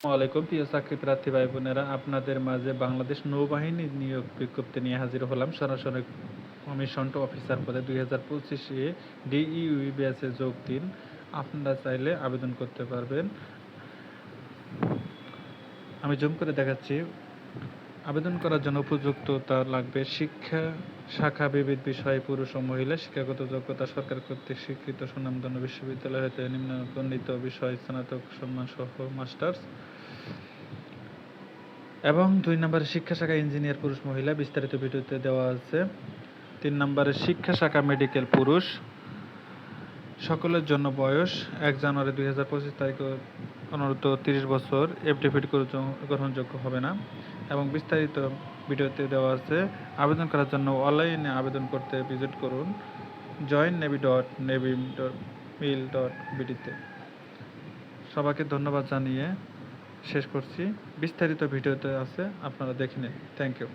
আসসালামাইকুম প্রিয় চাকরি প্রার্থী ভাই বোনেরা আপনাদের মাঝে বাংলাদেশ নৌবাহিনী নিয়োগ বিজ্ঞপ্তি নিয়ে হাজির হলাম। সরাসরি কমিশন টু অফিসার পদে দুই হাজার পঁচিশে ডিইউই যোগ দিন। আপনারা চাইলে আবেদন করতে পারবেন। আমি জুম করে দেখাচ্ছি। আবেদন করার জন্য উপযুক্ততা লাগবে। শিক্ষা শাখা বিবিধ বিষয়ে পুরুষ ও মহিলা শিক্ষাগত যোগ্যতা সরকার কর্তৃক স্বীকৃত সুনামধন্য বিশ্ববিদ্যালয় হতে নিম্ন বর্ণিত বিষয়, স্নাতক সম্মান সহ মাস্টার্স। এবং দুই নম্বরে শিক্ষা শাখা ইঞ্জিনিয়ার পুরুষ মহিলা, বিস্তারিত ভিডিওতে দেওয়া আছে। তিন নম্বরে শিক্ষা শাখা মেডিকেল পুরুষ, সকলের জন্য বয়স, এক জানুয়ারি দুই হাজার পঁচিশ তারিখে অনূর্ধ্ব তিরিশ বছর এফডিফিট গ্রহণযোগ্য হবে না। এবং বিস্তারিত ভিডিওতে দেওয়া আছে, আবেদন করার জন্য অনলাইনে আবেদন করতে ভিজিট করুন join navy dot navy dot mil dot বিডিতে সবাইকে ধন্যবাদ জানিয়ে শেষ করছি। বিস্তারিত ভিডিওতে আছে, আপনারা দেখে নিন। Thank you